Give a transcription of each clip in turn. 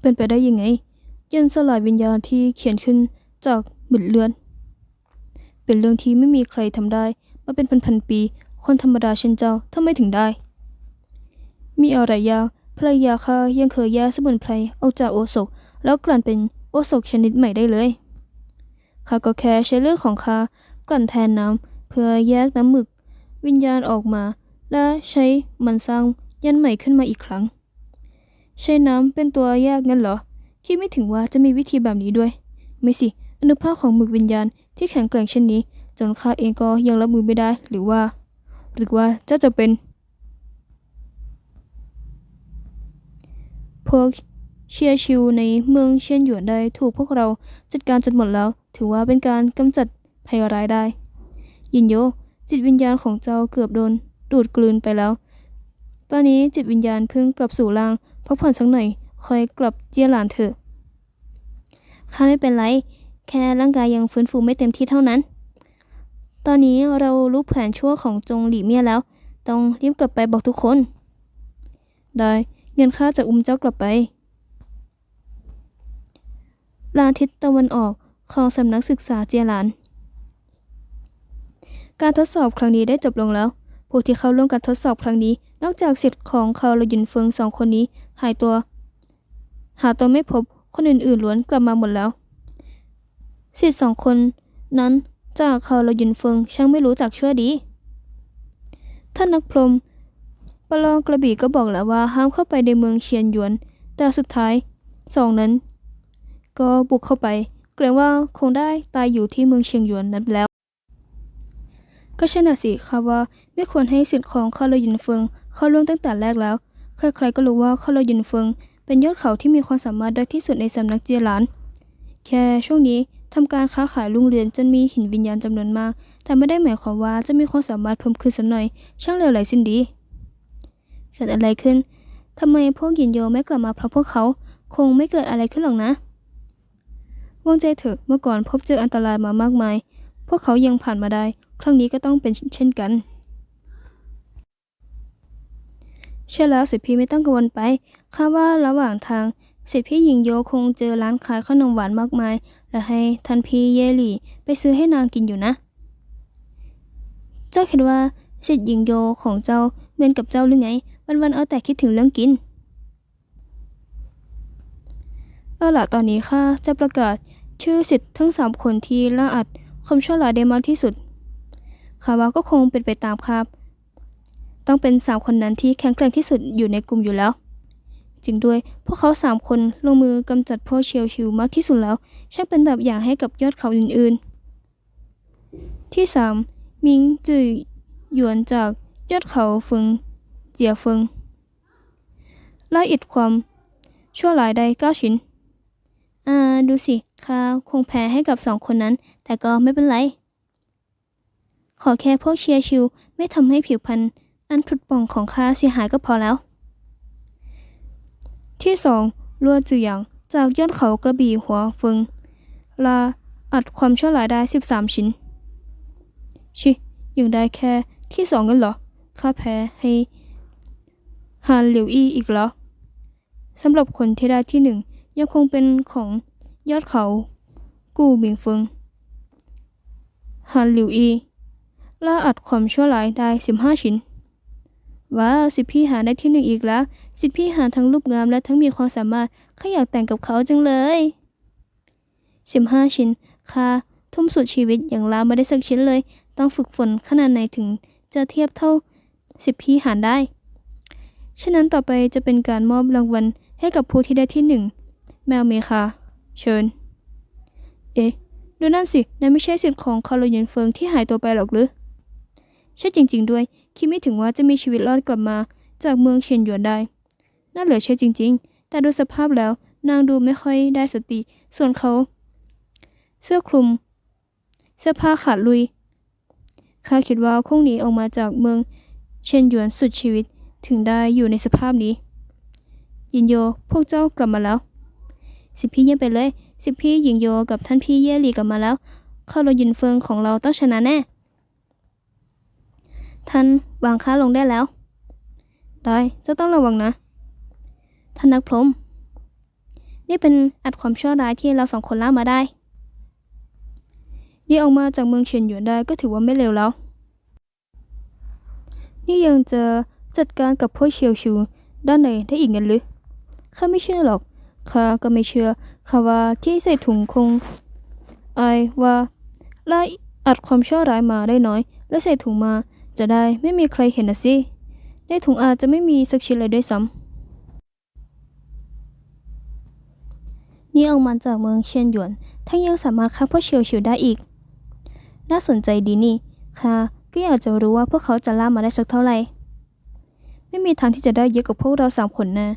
เป็นไปได้ยังไง ยันสลายวิญญาณที่เขียนขึ้นจากหมุดเลือน เป็นเรื่องที่ไม่มีใครทำได้ มาเป็นพันๆปี คนธรรมดาเช่นเจ้าทำไมถึงได้ มีอะไรยากภรรยาข้ายังเคยแยกสมุนไพรออกจากโอสกแล้วกลั่นเป็นโอสกชนิดใหม่ได้เลยข้าก็แค่ใช้เลือดของข้ากลั่นแทนน้ำเพื่อแยกน้ำหมึก วิญญาณออกมา และใช้มันสร้างยันใหม่ขึ้นมาอีกครั้ง ใช้น้ำเป็นตัวแยกงั้นเหรอ คิดไม่ถึงว่าจะมีวิธีแบบนี้ด้วย ไม่สิ อนุภาพของหมึกวิญญาณที่แข็งแกร่งเช่นนี้ จนข้าเองก็ยังรับมือไม่ได้ หรือว่า หรือว่าเจ้าจะเป็น พวกเชียชิวในเมืองเชียนหยวนได้ถูกพวกเราจัดการจนหมดแล้ว ถือว่าเป็นการกำจัดภัยร้ายได้ ยินโย จิตวิญญาณของเจ้าเกือบโดนดูดกลืนไปแล้ว ตอนนี้จิตวิญญาณเพิ่งกลับสู่ร่าง พักผ่อนสักหน่อย คอยกลับเจียหลานเถอะข้าไม่เป็นไร แค่ร่างกายยังฟื้นฟูไม่เต็มที่เท่านั้น ตอนนี้เรารู้แผนชั่วของจงหลี่เมียแล้ว ต้องรีบกลับไปบอกทุกคน ได้เงินข้าจะอุ้มเจ้ากลับไปลานทิศตะวันออกของสำนักศึกษาเจียหลาน การทดสอบครั้งนี้ได้จบลงแล้ว ผู้ที่เข้าร่วมการทดสอบครั้งนี้ นอกจากสิทธิ์ของเขาและหยุนเฟิงสองคนนี้ หายตัว หาตัวไม่พบคนอื่นๆล้วนกลับมาหมดแล้วสิทธิ์สองคนนั้นจากเขาและหยุนเฟิงช่างไม่รู้จักชั่วดี ท่านนักพรมประลองกระบี่ก็บอกแล้วว่าห้ามเข้าไปในเมืองเชียนหยวน แต่สุดท้ายสองนั้น ก็บุกเข้าไป เกรงว่าคงได้ตายอยู่ที่เมืองเชียงหยวนนั้นแล้ว ก็ใช่น่ะสิค่ะว่าไม่ควรให้สิทธิ์ของข้าเลยินเฟิงเข้าร่วมตั้งแต่แรกแล้ว ใครๆก็รู้ว่าข้าเลยินเฟิง เป็นยอดเขาที่มีความสามารถได้ที่สุดในสำนักเจียหลาน แค่ช่วงนี้ทำการค้าขายรุ่งเรืองจนมีหินวิญญาณจำนวนมาก แต่ไม่ได้หมายความว่าจะมีความสามารถเพิ่มขึ้นสักหน่อย ช่างเลวไหลสิ้นดี เกิดอะไรขึ้นทำไมพวกหยินโยไม่กลับมาเพราะพวกเขา คงไม่เกิดอะไรขึ้นหรอกนะวางใจเถอะเมื่อก่อนพบเจออันตรายมามากมาย พวกเขายังผ่านมาได้ ครั้งนี้ก็ต้องเป็นเช่นกัน ใช่แล้วสิทธิพี่ไม่ต้องกังวลไปข้าว่าระหว่างทางสิทธิพี่หญิงโยคงเจอร้านขายขนมหวานมากมาย และให้ท่านพี่เยหลี่ ไปซื้อให้นางกินอยู่นะ เจ้าคิดว่าสิทธิหญิงโยของเจ้าเหมือนกับเจ้าหรือไง วันๆเอาแต่คิดถึงเรื่องกินเอาล่ะตอนนี้ข้าจะประกาศชื่อสิทธิ์ทั้งสามคนที่ล่าอัดความชั่วร้ายได้มากที่สุดข้าว่าก็คงเป็นไปตามครับ ต้องเป็นสามคนนั้นที่แข็งแกร่งที่สุดอยู่ในกลุ่มอยู่แล้วจริงด้วยพวกเขาสามคนลงมือกำจัดพวกเชียวชิวมากที่สุดแล้วช่างเป็นแบบอย่างให้กับยอดเขาอื่นๆ ที่สามมิงจื่อหยวนจากยอดเขาเฟิงเจียเฟิงละอิดความ ชั่วร้ายได้เก้าชิ้น อ่า ดูสิข้าคงแพ้ให้กับสองคนนั้น แต่ก็ไม่เป็นไร ขอแค่พวกเชียร์ชิวไม่ทำให้ผิวพรรณ อันผุดป่องของข้าเสียหายก็พอแล้ว ที่สองลัวจือหยางจากยอดเขากระบี่หัวเฟิงลาอัดความชั่วร้ายได้สิบสามชิ้น ชิยังได้แค่ที่สองกันเหรอข้าแพ้ให้ฮานเหลียวอี้อีกแล้วสำหรับคนที่ได้ที่หนึ่งยังคงเป็นของยอดเขากู่หมิงเฟิงฮานเหลียวอีล่าอัดความชั่วร้ายได้สิบห้าชิ้น ว้าวสิทธิพี่หาได้ที่หนึ่งอีกแล้ว สิทธิพี่หาทั้งรูปงามและทั้งมีความสามารถข้าอยากแต่งกับเขาจังเลยสิบห้าชิ้นข้าทุ่มสุดชีวิตอย่างลาไม่ได้สักชิ้นเลย ต้องฝึกฝนขนาดไหนถึงจะเทียบเท่าสิบพี่หารได้ ฉะนั้นต่อไปจะเป็นการมอบรางวัลให้กับผู้ที่ได้ที่หนึ่งแมวเมคาเชิญ เอ๊ะ ดูนั่นสินั่นไม่ใช่สิทธิ์ของคาร์ลยินเฟิงที่หายตัวไปหรอกหรือ ใช่จริง ๆ ด้วย คิดไม่ถึงว่าจะมีชีวิตรอดกลับมา จากเมืองเชียนหยวนได้ น่าเหลือเชื่อจริง ๆ แต่ดูสภาพแล้ว นางดูไม่ค่อยได้สติ ส่วนเขา เสื้อคลุม เสื้อผ้าขาดลุย ข้าคิดว่าคงหนีออกมาจากเมืองเชียนหยวนสุดชีวิต ถึงได้อยู่ในสภาพนี้ ยินโย พวกเจ้ากลับมาแล้ว สิพี่เยี่ยมไปเลย สิพี่หญิงโยกับท่านพี่เย่หลีกลับมาแล้วข้ารายินเฟิงของเราต้องชนะแน่ ท่านวางค้าลงได้แล้ว ได้เจ้าต้องระวังนะท่านนักพรหมนี่เป็นอัดความชั่วร้ายที่เราสองคนล่ามาได้นี่ออกมาจากเมืองเฉียนหยวนได้ก็ถือว่าไม่เลวแล้ว นี่ยังจะจัดการกับพวกเชียวชูด้านในได้อีกเงั้นหรือข้าไม่เชื่อหรอกข้าก็ไม่เชื่อข้าว่าที่ใส่ถุงคงไอว่าไล่อัดความชั่วร้ายมาได้น้อย แล้วใส่ถุงมา จะได้ไม่มีใครเห็นนะสิ ในถุงอาจจะไม่มีสักชิ้นเลยด้วยซ้ำนี่เอามันจากเมืองเชียนหยวน ทั้งยังสามารถฆ่าพวกเชียวชิวได้อีก น่าสนใจดีนี่ข้าก็อยากจะรู้ว่าพวกเขาจะล่ามาได้สักเท่าไหร่ ไม่มีทางที่จะได้เยอะกว่าพวกเราสามคนนะ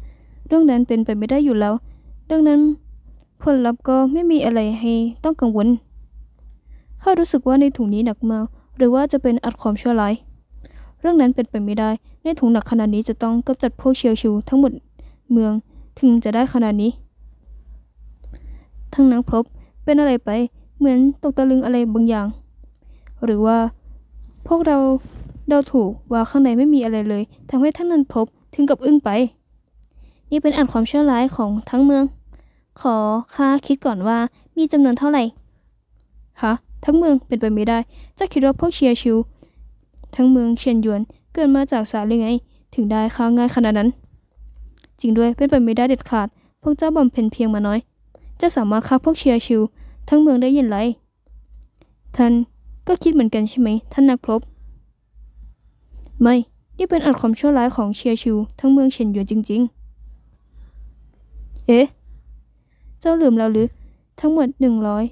เรื่องนั้นเป็นไปไม่ได้อยู่แล้ว ดังนั้นผลลัพธ์ก็ไม่มีอะไรให้ต้องกังวลข้ารู้สึกว่าในถุงนี้หนักมาก หรือว่าจะเป็นอัดความชั่วร้าย เรื่องนั้นเป็นไปไม่ได้ ในถุงหนักขนาดนี้จะต้องกำจัดพวกเชียวชูทั้งหมดเมืองถึงจะได้ขนาดนี้ ทั้งนักพบเป็นอะไรไป เหมือนตกตะลึงอะไรบางอย่าง หรือว่า พวกเราเดาถูกว่าข้างในไม่มีอะไรเลยทำให้ท่านนั้นพบถึงกับอึ้งไป นี่เป็นอันความเชั่วร้ายของทั้งเมือง ขอค่าคิดก่อนว่ามีจำนวนเท่าไหร่ฮะทั้งเมืองเป็นไปไม่ได้จะคิดว่าพวกเชียร์ชิว ทั้งเมืองเชียนหยวนเกิดมาจากสารหรือไง ถึงได้ค่าง่ายขนาดนั้น จริงด้วยเป็นไปไม่ได้เด็ดขาด พวกเจ้าบำเพ็ญเพียงมาน้อย จะสามารถฆ่าพวกเชียชิว ทั้งเมืองได้อยินไร ท่านก็คิดเหมือนกันใช่ไหม ท่านนักพรบไม่นี่เป็นอันความชั่วร้ายของเชียชิว ทั้งเมืองเฉียนหยวนจริง ๆ เอ๊ะ เจ้าลืมแล้วหรือ ทั้งหมด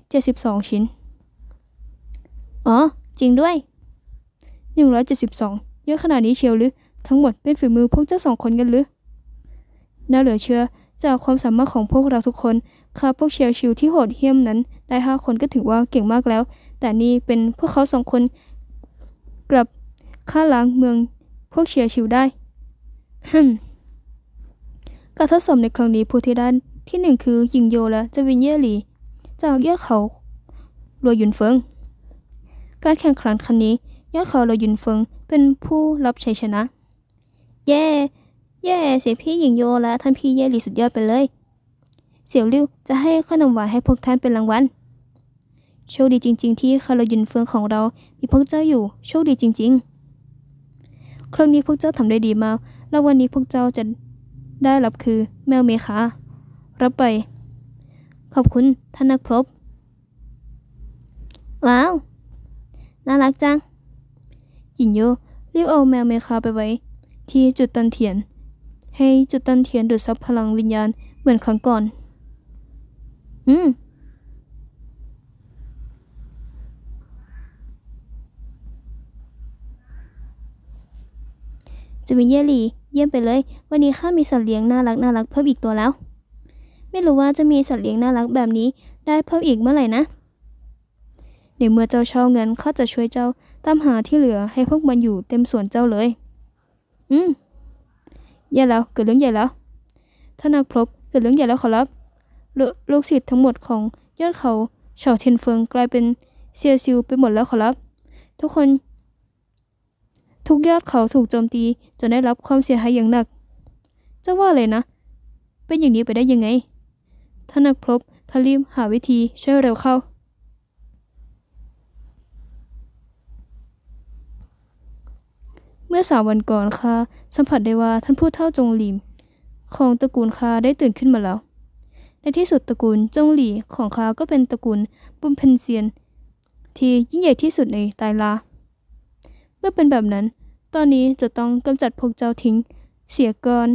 172 ชิ้น อ๋อ จริงด้วย 172 เยอะขนาดนี้เชียวหรือ ทั้งหมดเป็นฝีมือพวกเจ้าสองคนกันหรือน่าเหลือเชื่อ จากความสามารถของพวกเราทุกคนฆ่าพวกเชียร์ชิวที่โหดเหี้ยมนั้น ได้ห้าคนก็ถือว่าเก่งมากแล้ว แต่นี่เป็นพวกเขาสองคนกลับฆ่าล้างเมืองพวกเชียร์ชิวได้ฮึมการทดสอบในครั้งนี้ผู้ที่ได้ที่หนึ่งคือหญิงโยและจวินเย่หลี จากยอดเขาลัวหยุนเฟิง การแข่งขันครั้งนี้ ยอดเขาลัวหยุนเฟิงเป็นผู้รับชัยชนะ เย่ เย่เสียพี่หญิงโยและท่านพี่เย่หลีสุดยอดไปเลย เสี่ยวลิ่วจะให้ขนมหวานให้พวกท่านเป็นรางวัล โชคดีจริง ๆ ที่คารยุนเฟืองของเรามีพวกเจ้าอยู่ โชคดีจริง ๆ ครั้งนี้พวกเจ้าทำได้ดีมาก แล้ววันนี้พวกเจ้าจะได้รับคือแมวเมคารับไป ขอบคุณท่านนักพรบว้าว น่ารักจัง หญิงโยรีบเอาแมวเมคาไปไว้ ที่จุดตันเทียน ให้จุดตันเทียนดูดซับพลังวิญญาณเหมือนครั้งก่อน อืมจะมีเยลี่เยี่ยมไปเลย วันนี้ข้ามีสัตว์เลี้ยงน่ารักน่ารักเพิ่มอีกตัวแล้ว ไม่รู้ว่าจะมีสัตว์เลี้ยงน่ารักแบบนี้ได้เพิ่มอีกเมื่อไหร่นะเดี๋ยวเมื่อเจ้าช่าเงินข้าจะช่วยเจ้า ตามหาที่เหลือให้พวกมันอยู่เต็มสวนเจ้าเลย อืมแย่แล้วเกิดเรื่องใหญ่แล้วท่านนักพรบเกิดเรื่องใหญ่แล้วขอรับลลูกศิษย์ทั้งหมดของยอดเขาเฉาเทียนเฟิงกลายเป็นเซียซิวไปหมดแล้วขอรับ ทุกคน ทุกยอดเขาถูกโจมตีจนได้รับความเสียหายอย่างหนักเจ้าว่าเลยนะ เป็นอย่างนี้ไปได้ยังไงท่านนักพรบทารีบหาวิธีช่วยเร็วเข้า เมื่อสามวันก่อนข้าสัมผัสได้ว่าท่านผู้เฒ่าจงหลีมของตระกูลข้าได้ตื่นขึ้นมาแล้ว ในที่สุดตระกูลจงหลีของข้าก็เป็นตระกูลบุมเพนเซียน ที่ยิ่งใหญ่ที่สุดในไตลา เมื่อเป็นแบบนั้น ตอนนี้จะต้องกำจัดพวกเจ้าทิ้ง เสียก่อน